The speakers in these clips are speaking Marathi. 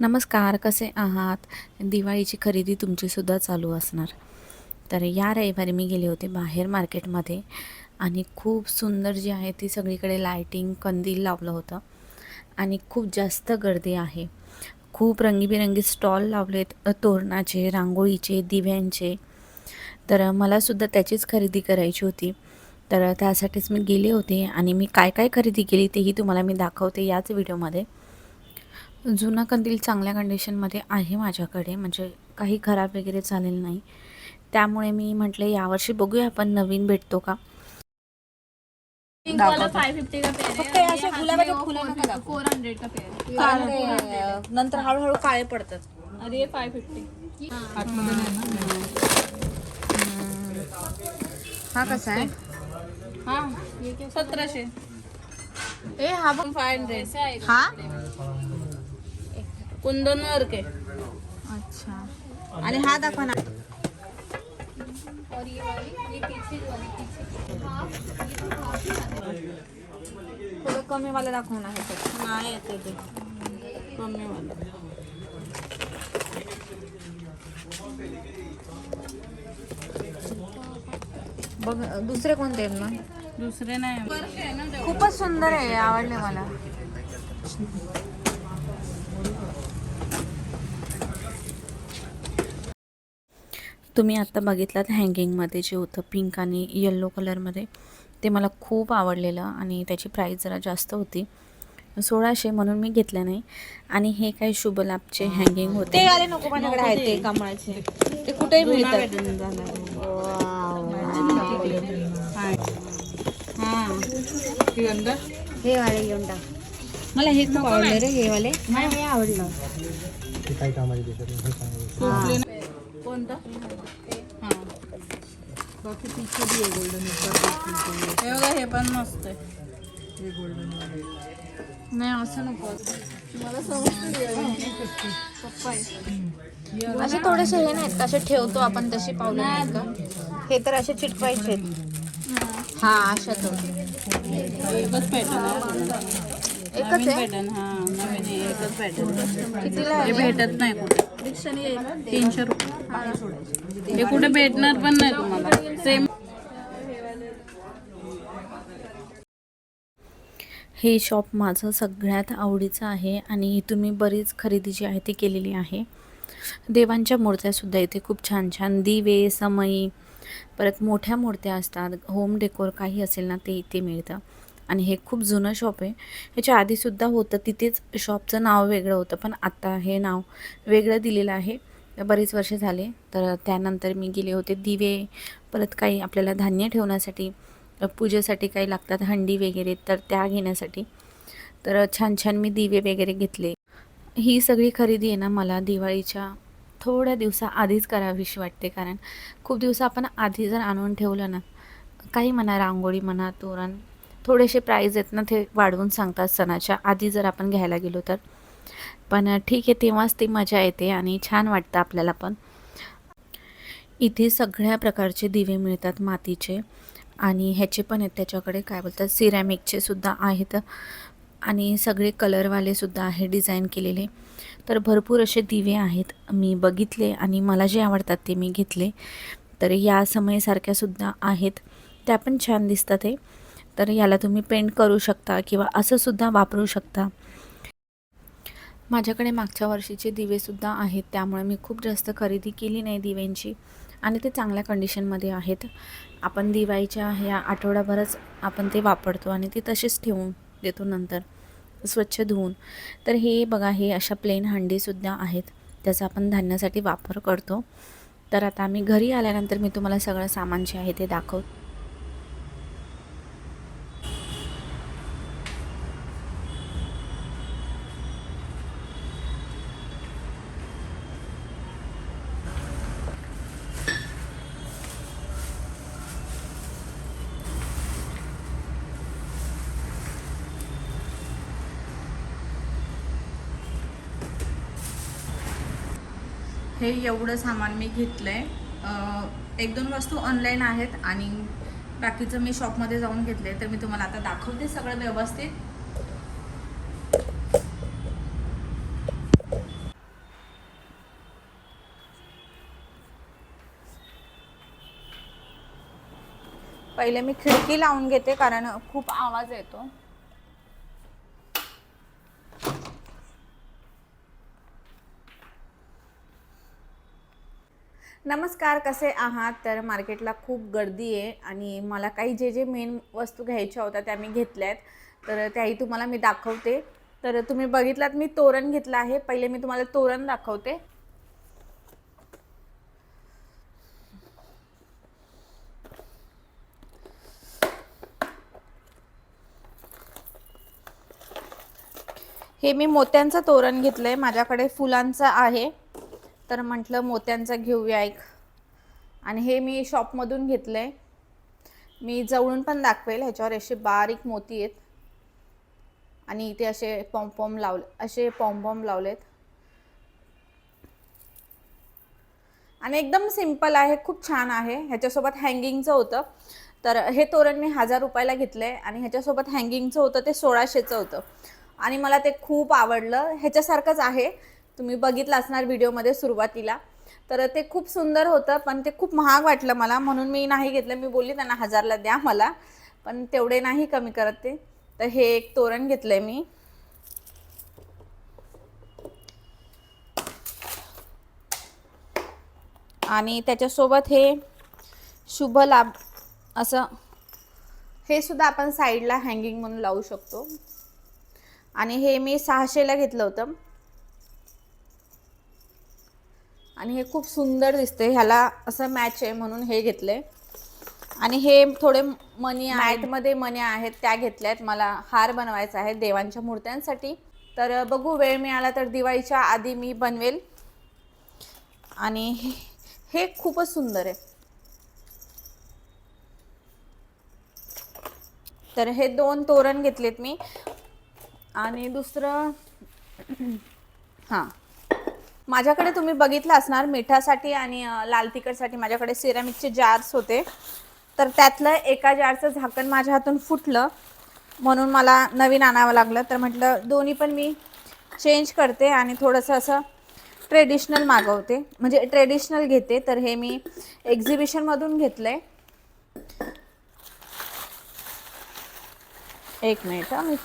नमस्कार कसे आहात? दिवाळीची खरेदी तुमचीसुद्धा चालू असणार. तर या रविवारी मी गेले होते बाहेर मार्केटमध्ये आणि खूप सुंदर जी आहे ती सगळीकडे लायटिंग कंदील लावलं होतं आणि खूप जास्त गर्दी आहे. खूप रंगीबेरंगी स्टॉल लावलेत तोरणाचे रांगोळीचे दिव्यांचे. तर मलासुद्धा त्याचीच खरेदी करायची होती. तर त्यासाठीच मी गेले होते आणि मी काय काय खरेदी केली तेही तुम्हाला मी दाखवते याच व्हिडिओमध्ये जुना कंदील चांगल्या कंडिशनमध्ये आहे माझ्याकडे. म्हणजे काही खराब वगैरे झालेलं नाही. त्यामुळे मी म्हटले यावर्षी बघूया आपण नवीन भेटतो का? का. फोर हंड्रेड नंतर हळूहळू काळे पडतात. फिफ्टी हा. कसा आहे? हाँ ए हा फाइव हंड्रेड हा? कुंदन वर्क है अच्छा। आणि हा दाखवा ना. थोडं कमी वाला दाखव ना हे नाही येते ते. कमी वाला बघ दुसरे कोणते आहेत मग? दुसरे नाही. खूपच सुंदर आहे आवडले मला. तुम्ही आत्ता बघितलात हँगिंगमध्ये जे होतं पिंक आणि येल्लो कलरमध्ये ते मला खूप आवडलेलं आणि त्याची प्राईस जरा जास्त होती. सोळाशे म्हणून मी घेतलं नाही. आणि हे काही शुभलाभचे हँगिंग ते होते. आले नको माझ्याकडे आहेत ते कमळाचे. ते कुठेही मिळतात. हे वाले घेऊन टाक. मला हे खूप आवडले रे हे वाले. मला हे आवडलं. कोणतं? हां. हे. बघा हे पण मस्त आहे. नाही असं नको. असे थोडेसे हे नाहीत का? असे ठेवतो आपण तशी पावलं नाहीत का? हे तर असे चिटकवायचे हा. अशा तो. एकच पॅटर्न आहे. एकच आहे? पॅटर्न हा नवीन आहे, एकच पॅटर्न कितीला हे आहे भेटत नाही कुठे. तीनशे रुपये. हे कुठे भेटणार पण नाही तुम्हाला. सेम हे शॉप माझं सगळ्यात आवडीचं आहे आणि इथून मी बरीच खरेदी जी आहे ती केलेली आहे. देवांच्या मूर्त्यासुद्धा इथे खूप छान छान दिवे समई परत मोठ्या मूर्त्या असतात. होम डेकोर काही असेल ना ते इथे मिळतं. आणि हे खूप जुनं शॉप आहे. ह्याच्या आधीसुद्धा होतं तिथेच शॉपचं नाव वेगळं होतं पण आता हे नाव वेगळं दिलेलं आहे. बरेच वर्ष झाले. तर त्यानंतर मी गेले होते दिवे परत काही आपल्याला धान्य ठेवण्यासाठी पूजेसाठी काही लागतात हंडी वगैरे तर त्या घेण्यासाठी. तर छान छान मी दिवे वगैरे घेतले. ही सगळी खरेदी आहे ना मला दिवाळीच्या थोड्या दिवसा आधीच करावीशी वाटते. कारण खूप दिवस आपण आधी जर आणून ठेवलं ना काही म्हणा रांगोळी म्हणा तोरण थोडेसे प्राईज आहेत ना ते वाढवून सांगतात सणाच्या. आधी जर आपण घ्यायला गेलो तर. पण ठीक आहे तेव्हाच ती मजा येते आणि छान वाटतं आपल्याला पण. इथे सगळ्या प्रकारचे दिवे मिळतात मातीचे आणि ह्याचे पण आहेत त्याच्याकडे काय बोलतात सिरॅमिकचे सुद्धा आहेत आणि सगळे कलरवाले सुद्धा आहे डिझाईन केलेले. तर भरपूर असे दिवे आहेत मी बघितले आणि मला जे आवडतात ते मी घेतले. तर या समयसारख्यासुद्धा आहेत त्या पण छान दिसतात हे. तर याला तुम्ही पेंट करू शकता किंवा असंसुद्धा वापरू शकता. माझ्याकडे मागच्या वर्षीचे दिवेसुद्धा आहेत त्यामुळे मी खूप जास्त खरेदी केली नाही दिव्यांची आणि ते चांगल्या कंडिशनमध्ये आहेत. आपण दिवाळीच्या ह्या आठवड्याभरच आपण ते वापरतो आणि ते तसेच ठेवून देतो नंतर स्वच्छ धुवून. तर हे बघा हे अशा प्लेन हंडीसुद्धा आहेत त्याचा आपण धान्यासाठी वापर करतो. तर आता आम्ही घरी आल्यानंतर मी तुम्हाला सगळं सामान जे आहे ते दाखव एवढं सामान मी घेतलं आहे एक दोन वस्तू ऑनलाईन आहेत आणि बाकीचं मी शॉपमध्ये जाऊन घेतलं तर मी तुम्हाला आता दाखवते सगळं व्यवस्थित. पहिले मी खिडकी लावून घेते कारण खूप आवाज येतो. नमस्कार कसे आहात? तर मार्केटला खूप गर्दी आहे आणि मला काही जे जे मेन वस्तू घ्यायच्या होत्या त्या मी घेतल्या आहेत तर त्याही तुम्हाला मी दाखवते. तर तुम्ही बघितलात मी तोरण घेतलं आहे. पहिले मी तुम्हाला तोरण दाखवते. हे मी मोत्यांचं तोरण घेतलं आहे माझ्याकडे फुलांचं आहे. तर म्हटलं मोत्यांचं घेऊया एक. आणि हे मी शॉपमधून घेतलं आहे मी जवळून पण दाखवेल ह्याच्यावर असे बारीक मोती आहेत. आणि इथे असे पॉम्पॉम लावले असे पॉम्पॉम लावलेत. आणि एकदम सिंपल आहे खूप छान आहे. ह्याच्यासोबत हँगिंगचं होतं. तर हे तोरण मी हजार रुपयाला घेतलं आहे आणि ह्याच्यासोबत हँगिंगचं होतं ते सोळाशेचं होतं. आणि मला ते खूप आवडलं. ह्याच्यासारखंच आहे. तुम्ही बघितलं असणार व्हिडिओमध्ये सुरुवातीला. तर ते खूप सुंदर होतं पण ते खूप महाग वाटलं मला. म्हणून मी नाही घेतलं. मी बोलली त्यांना हजारला द्या मला. पण तेवढे नाही कमी करत ते. तर हे एक तोरण घेतलं आहे मी. आणि त्याच्यासोबत हे शुभ लाभ असं हे सुद्धा आपण साईडला हँगिंग म्हणून लावू शकतो. आणि हे मी सहाशेला घेतलं होतं. आणि हे खूप सुंदर दिसते ह्याला असं मॅच आहे म्हणून हे घेतले आणि हे थोडे मनी मॅटमध्ये मनी आहेत. त्या घेतल्या आहेत मला हार बनवायचा आहे देवांच्या मूर्त्यांसाठी. तर बघू वेळ मिळाला तर दिवाळीच्या आधी मी बनवेल. आणि हे- हे खूपच सुंदर आहे. तर हे दोन तोरण घेतलेत मी. आणि दुसरं हां. माझ्याकडे तुम्ही बघितलं असणार मिठासाठी आणि लाल तिखटसाठी माझ्याकडे सिरामिकचे जार्स होते. तर त्यातलं एका जारचं झाकण माझ्या हातून फुटलं. म्हणून मला नवीन आणावं लागलं. तर म्हटलं दोन्ही पण मी चेंज करते आणि थोडंसं असं ट्रेडिशनल मागवते. म्हणजे ट्रेडिशनल घेते तर हे मी एक्झिबिशनमधून घेतलं आहे एक मिनिट हां. मी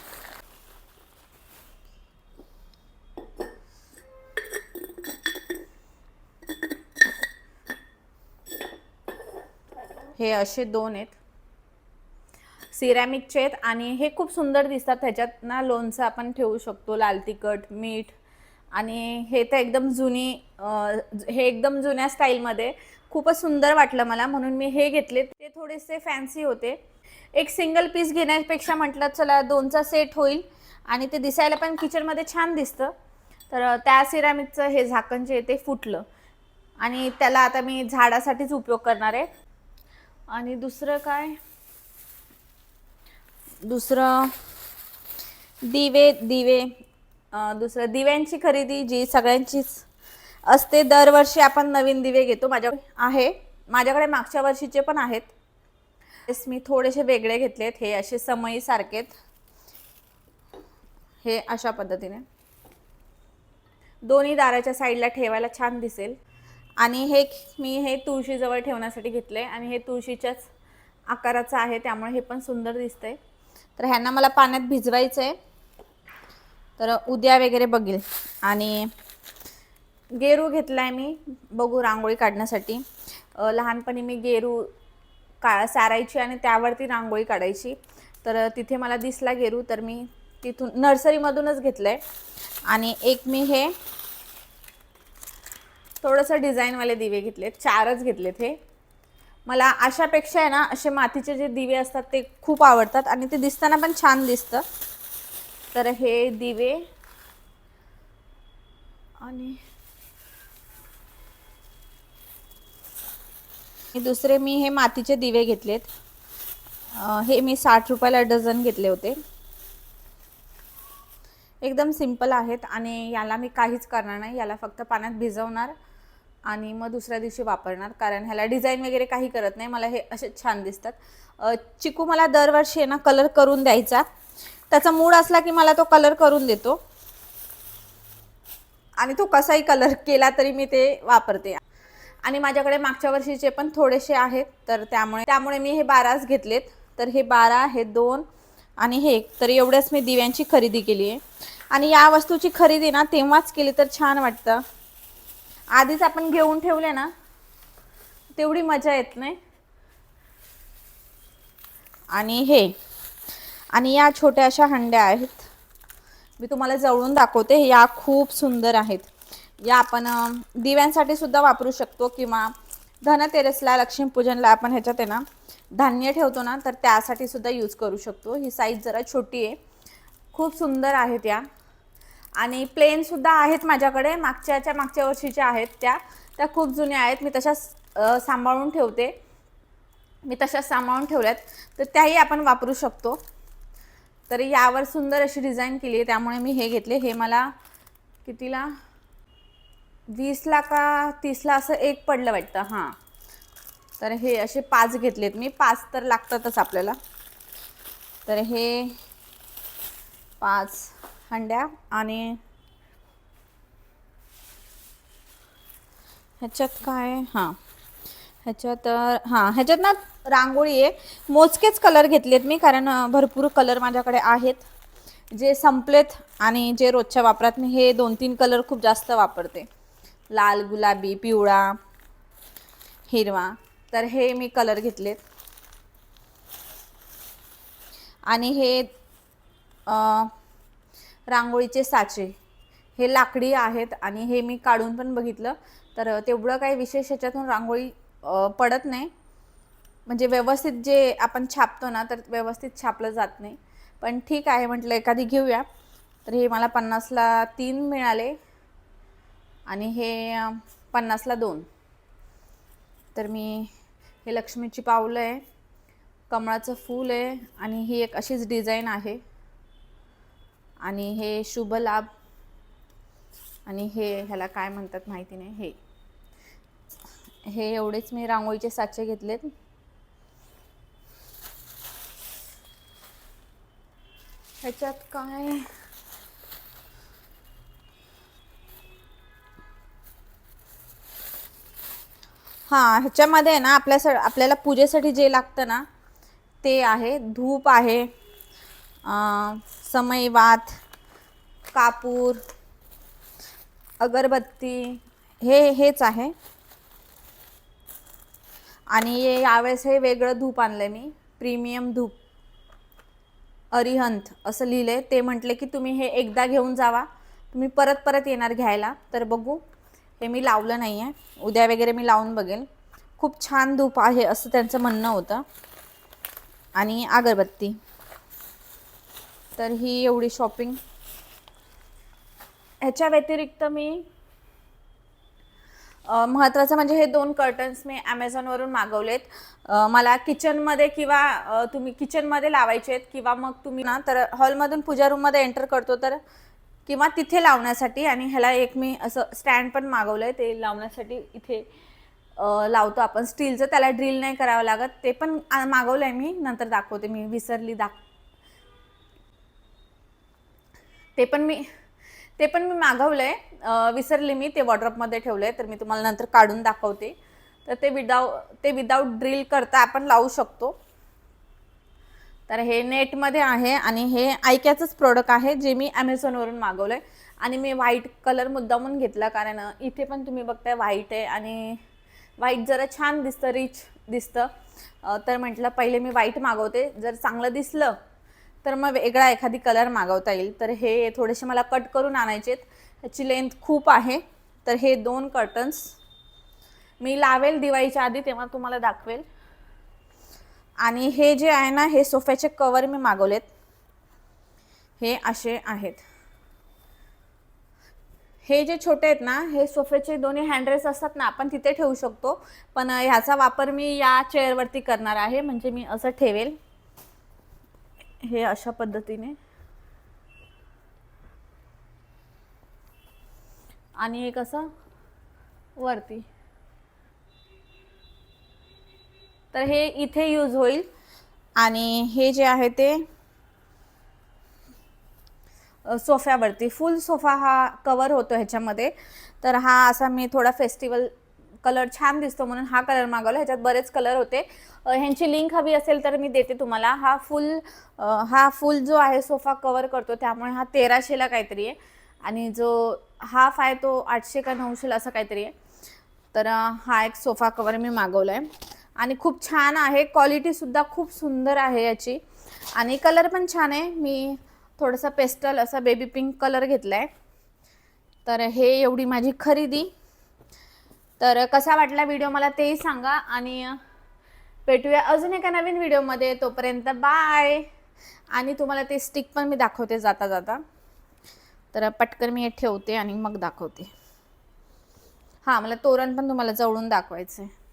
हे असे दोन आहेत. सिरॅमिकचे आहेत आणि हे खूप सुंदर दिसतात. ह्याच्यात ना लोणचं आपण ठेवू शकतो लाल तिखट मीठ आणि हे तर एकदम जुनी हे एकदम जुन्या स्टाईलमध्ये खूपच सुंदर वाटलं मला. म्हणून मी हे घेतले. ते थोडेसे फॅन्सी होते. एक सिंगल पीस घेण्यापेक्षा म्हटलं चला दोनचा सेट होईल आणि ते दिसायला पण किचनमध्ये छान दिसतं. तर त्या सिरॅमिकचं हे झाकण जे आहे ते फुटलं आणि त्याला आता मी झाडासाठीच उपयोग करणार आहे. आणि दुसरं काय? दुसरं दिवे दिवे. दुसरं दिव्यांची खरेदी जी सगळ्यांचीच असते दरवर्षी आपण नवीन दिवे घेतो. माझ्याकडे आहे. माझ्याकडे मागच्या वर्षीचे पण आहेत. तेच मी थोडेसे वेगळे घेतलेत. हे असे समई सारखेत. हे अशा पद्धतीने. दोन्ही दाराच्या साईडला ठेवायला छान दिसेल. आणि हे मी हे तुळशीजवळ ठेवण्यासाठी घेतलं आहे आणि हे तुळशीच्याच आकाराचं आहे त्यामुळे हे पण सुंदर दिसतंय. तर ह्यांना मला पाण्यात भिजवायचं आहे तर उद्या वगैरे बघेल. आणि गेरू घेतला आहे मी बघू रांगोळी काढण्यासाठी. लहानपणी मी गेरू का सारायची आणि त्यावरती रांगोळी काढायची. तर तिथे मला दिसला गेरू तर मी तिथून नर्सरीमधूनच घेतलं आहे आणि एक मी हे थोडंसं डिझाईनवाले दिवे घेतलेत चारच घेतलेत हे. मला अशापेक्षा आहे ना असे मातीचे जे दिवे असतात ते खूप आवडतात आणि ते दिसताना पण छान दिसतं. तर हे दिवे आणि दुसरे मी हे मातीचे दिवे घेतलेत. हे मी साठ रुपयाला डझन घेतले होते. एकदम सिंपल आहेत आणि याला मी काहीच करणार नाही याला फक्त पाण्यात भिजवणार. आणि मग दुसऱ्या दिवशी वापरणार. कारण ह्याला डिझाईन वगैरे काही करत नाही. मला हे असे छान दिसतात. चिकू मला दरवर्षी आहे ना कलर करून द्यायचा. त्याचा मूड असला की मला तो कलर करून देतो. आणि तो कसाही कलर केला तरी मी ते वापरते. आणि माझ्याकडे मागच्या वर्षीचे पण थोडेसे आहेत. तर त्यामुळे त्यामुळे मी हे बाराच घेतलेत. तर हे बारा हे दोन आणि हे एक. तर एवढ्याच मी दिव्यांची खरेदी केली आहे आणि या वस्तूची खरेदी ना तेव्हाच केली तर छान वाटतं. आधीच आपण घेऊन ठेवले ना तेवढी मजा येत नाही. आणि हे आणि या छोट्या अशा हंड्या आहेत. मी तुम्हाला जवळून दाखवते या खूप सुंदर आहेत. या आपण दिव्यांसाठी सुद्धा वापरू शकतो किंवा धनतेरसला लक्ष्मीपूजनला आपण ह्याच्यात आहे ना धान्य ठेवतो ना तर त्यासाठी सुद्धा यूज करू शकतो. ही साईज जरा छोटी आहे. खूप सुंदर आहेत या. आणि प्लेनसुद्धा आहेत माझ्याकडे. मागच्याच्या मागच्या वर्षीच्या आहेत त्या. त्या खूप जुन्या आहेत. मी तशाच सांभाळून ठेवते. मी तशाच सांभाळून ठेवल्यात. तर त्याही आपण वापरू शकतो. तर यावर सुंदर अशी डिझाईन केली आहे. त्यामुळे मी हे घेतले. हे मला कितीला? वीसला का तीसला असं एक पडलं वाटतं. हां. तर हे असे पाच घेतलेत मी. पाच तर लागतातच आपल्याला. तर हे पाच हंड्या आणि ह्याच्यात काय? हां. ह्याच्यात हां ह्याच्यात ना रांगोळी आहे. मोजकेच कलर घेतलेत मी कारण भरपूर कलर माझ्याकडे आहेत. जे संपलेत आणि जे रोजच्या वापरात मी हे दोन तीन कलर खूप जास्त वापरते. लाल गुलाबी पिवळा हिरवा. तर हे मी कलर घेतलेत. आणि हे रांगोळीचे साचे. हे लाकडी आहेत आणि हे मी काढून पण बघितलं. तर तेवढं काही विशेष ह्याच्यातून रांगोळी पडत नाही. म्हणजे व्यवस्थित जे आपण छापतो ना तर व्यवस्थित छापलं जात नाही. पण ठीक आहे म्हटलं एखादी घेऊया. तर हे मला पन्नासला तीन मिळाले आणि हे पन्नासला दोन. तर मी हे लक्ष्मीची पावलं आहे. कमळाचं फूल आहे आणि ही एक अशीच डिझाईन आहे. आणि हे शुभ लाभ आणि हे ह्याला काय म्हणतात माहिती नाही हे. हे एवढेच मी रांगोळीचे साचे घेतलेत. ह्याच्यात काय? हां ह्याच्यामध्ये आहे ना आपल्या आपल्याला पूजेसाठी जे लागतं ना ते आहे धूप आहे. समयवात कापूर अगरबत्ती हे हेच आहे. आणि हे यावेळेस हे वेगळं धूप आणलं मी. प्रीमियम धूप. अरिहंत असं लिहिलं आहे ते म्हटले की तुम्ही हे एकदा घेऊन जावा. तुम्ही परत परत येणार घ्यायला. तर बघू. हे मी लावलं नाही आहे उद्या वगैरे मी लावून बघेल. खूप छान धूप आहे असं त्यांचं म्हणणं होतं. आणि अगरबत्ती. तर ही एवढी शॉपिंग ह्याच्या व्यतिरिक्त मी महत्त्वाचं म्हणजे हे दोन कर्टन्स मी ॲमेझॉनवरून मागवलेत. मला किचनमध्ये किंवा तुम्ही किचनमध्ये लावायचे आहेत किंवा मग तुम्ही ना तर हॉलमधून पूजा रूममध्ये एंटर करतो तर किंवा तिथे लावण्यासाठी आणि ह्याला एक मी असं स्टँड पण मागवलं आहे ते लावण्यासाठी इथे लावतो आपण. स्टीलचं त्याला ड्रिल नाही करावं लागत ते पण मागवलं आहे मी नंतर दाखवते मी विसरली दाख ते पण मी ते पण मी मागवलं आहे विसरले मी ते वॉर्ड्रॉपमध्ये ठेवलं आहे तर मी तुम्हाला नंतर काढून दाखवते. तर ते विदाऊ ते विदाऊट ड्रिल करता आपण लावू शकतो. तर हे नेटमध्ये आहे आणि हे ऐक्याचंच प्रोडक्ट आहे जे मी ॲमेझॉनवरून मागवलं आहे आणि मी व्हाईट कलर मुद्दामून घेतला कारण इथे पण तुम्ही बघताय व्हाईट आहे आणि व्हाईट जरा छान दिसतं रिच दिसतं. तर म्हटलं पहिले मी व्हाईट मागवते. जर चांगलं दिसलं तर मग वेगळा एखादी कलर मागवता येईल. तर हे थोडेसे मला कट करून आणायचे आहेत. ह्याची लेंथ खूप आहे. तर हे दोन कर्टन्स मी लावेल दिवाळीच्या आधी तेव्हा तुम्हाला दाखवेल. आणि हे जे आहे ना हे सोफ्याचे कवर मी मागवलेत. हे असे आहेत. हे जे छोटे आहेत ना हे सोफ्याचे दोन्ही हँडरेस असतात ना आपण तिथे ठेवू शकतो. पण ह्याचा वापर मी या चेअरवरती करणार आहे. म्हणजे मी असं ठेवेल. हे अशा पद्धतीने. आणि एक असं वरती. तर हे इथे यूज होईल. आणि हे जे आहे ते सोफ्यावरती. फुल सोफा हा कवर होतो ह्याच्यामध्ये. तर हा असा मी थोडा फेस्टिवल कलर छान दिसतो म्हणून हा कलर मागवला. ह्याच्यात बरेच कलर होते. ह्यांची लिंक हवी असेल तर मी देते तुम्हाला. हा फुल हा फुल जो आहे सोफा कवर करतो त्यामुळे हा तेराशेला काहीतरी आहे. आणि जो हाफ आहे तो आठशे का नऊशेला असं काहीतरी आहे. तर हा एक सोफा कवर मी मागवला आहे आणि खूप छान आहे. क्वालिटीसुद्धा खूप सुंदर आहे याची. आणि कलर पण छान आहे. मी थोडासा पेस्टल असा बेबी पिंक कलर घेतला आहे तर हे एवढी माझी खरेदी. तर कसा वाटला व्हिडिओ मला तेही सांगा आणि भेटूया अजून एका नवीन व्हिडिओमध्ये तोपर्यंत बाय आणि तुम्हाला ते स्टिक पण मी दाखवते जाता जाता. तर पटकन मी हे ठेवते आणि मग दाखवते. हां मला तोरण पण तुम्हाला जवळून दाखवायचं आहे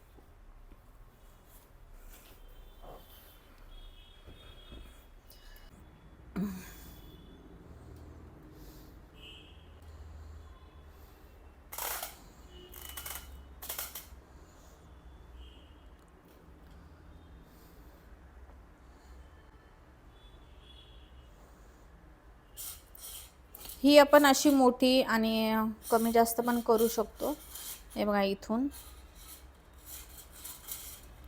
ही आपण अशी मोठी आणि कमी जास्त पण करू शकतो. हे बघा इथून.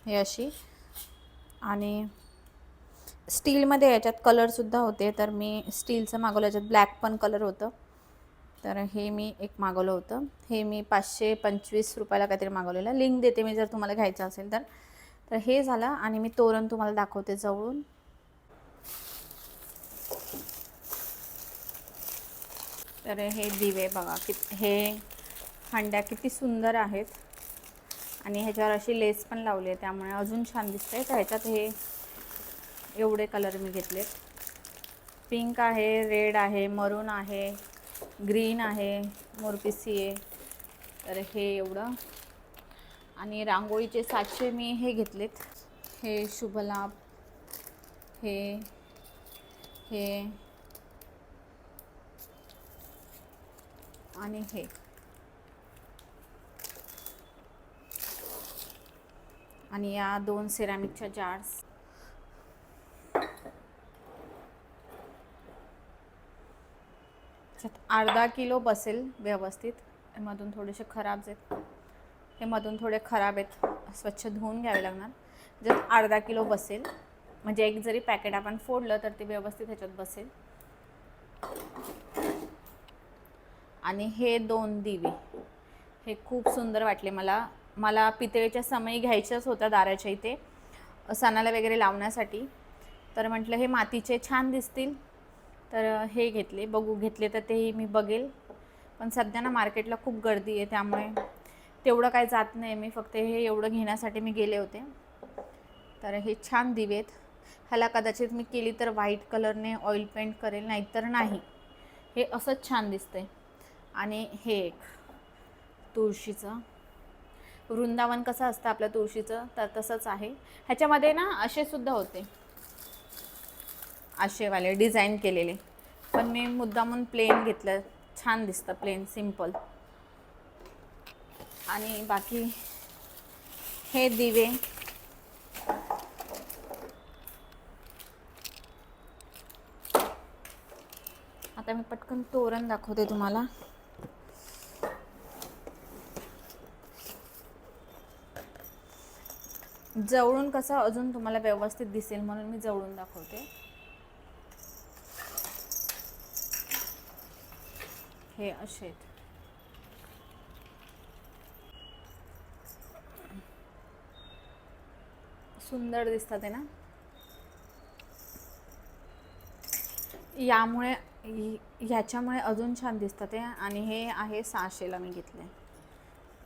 हे अशी. आणि स्टीलमध्ये याच्यात कलरसुद्धा होते तर मी स्टीलचं मागवलं याच्यात ब्लॅक पण कलर होतं. तर हे मी एक मागवलं होतं. हे मी पाचशे पंचवीस रुपयाला काहीतरी मागवलेलं. लिंक देते मी जर तुम्हाला घ्यायचं असेल तर. तर हे झालं आणि मी तोरण तुम्हाला दाखवते जवळून. तर हे दिवे बघा कि हे हंड्या किती सुंदर आहेत. आणि ह्याच्यावर अशी लेस पण लावली आहे त्यामुळे अजून छान दिसतंय. तर ह्याच्यात हे एवढे कलर मी घेतलेत. पिंक आहे रेड आहे मरून आहे ग्रीन आहे मोरपिसी आहे. तर हे एवढं. आणि रांगोळीचे सातशे मी हे घेतलेत. हे शुभलाभ. हे हे. आणि हे. आणि या दोन सिरामिकच्या जार्स अर्धा किलो बसेल व्यवस्थित. हे मधून थोडेसे खराब आहेत. हे मधून थोडे खराब आहेत. स्वच्छ धुवून घ्यावे लागणार. जर अर्धा किलो बसेल म्हणजे एक जरी पॅकेट आपण फोडलं तर ते व्यवस्थित ह्याच्यात बसेल. आणि हे दोन दिवे. हे खूप सुंदर वाटले मला. मला पितळेच्या समयी घ्यायच्याच होत्या दाराच्या इथे सणाला वगैरे लावण्यासाठी. तर म्हटलं हे मातीचे छान दिसतील. तर हे घेतले. बघू घेतले तर तेही मी बघेल. पण सध्या ना मार्केटला खूप गर्दी आहे त्यामुळे तेवढं काय जात नाही. मी फक्त हे एवढं घेण्यासाठी मी गेले होते. तर हे छान दिवेत ह्याला कदाचित मी केली तर व्हाईट कलरने ऑइल पेंट करेल नाहीतर नाही. हे असंच छान दिसतंय. आणि हे एक तुळशीचं. वृंदावन कसं असतं आपल्या तुळशीचं? तर तसंच आहे. ह्याच्यामध्ये ना असे सुद्धा होते. असेवाले डिझाईन केलेले. पण मी मुद्दामून प्लेन घेतलं. छान दिसतं प्लेन सिंपल आणि बाकी हे दिवे. आता मी पटकन तोरण दाखवते तुम्हाला. जवळून कसं अजून तुम्हाला व्यवस्थित दिसेल म्हणून मी जवळून दाखवते. हे असे सुंदर दिसतात आहे ना. यामुळे ह्याच्यामुळे अजून छान दिसतात ते आणि हे आहे सहाशेला मी घेतले.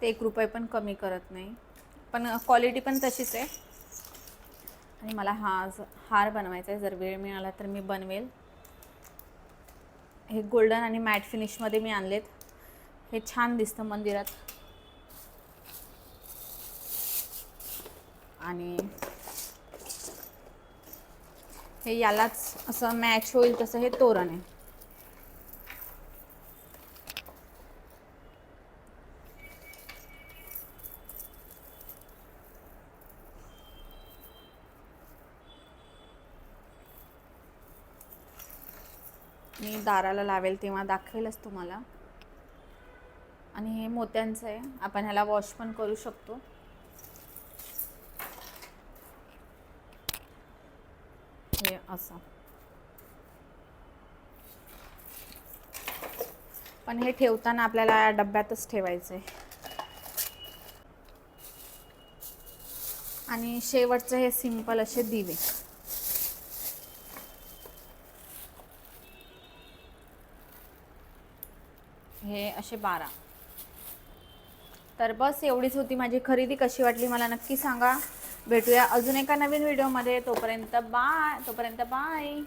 ते एक रुपये पण कमी करत नाही. पण क्वालिटी पण तशीच आहे. आणि मला हा ज- हार बनवायचा आहे. जर वेळ मिळाला तर मी बनवेल. हे गोल्डन आणि मॅट फिनिशमध्ये मी आणलेत. हे छान दिसतं मंदिरात. आणि हे यालाच असं मॅच होईल तसं हे तोरण आहे मी दाराला लावेल तेव्हा दाखवेलच तुम्हाला. आणि हे मोत्यांचं आहे. आपण ह्याला वॉश पण करू शकतो. हे असं. पण हे ठेवताना आपल्याला या डब्यातच ठेवायचं आहे. आणि शेवटचं हे सिंपल असे दिवे. हे असे बारा. तर बस एवढीच होती माझी खरेदी. कशी वाटली मला नक्की सांगा. भेटूया अजून एका नवीन व्हिडिओमध्ये. तोपर्यंत बाय तोपर्यंत बाय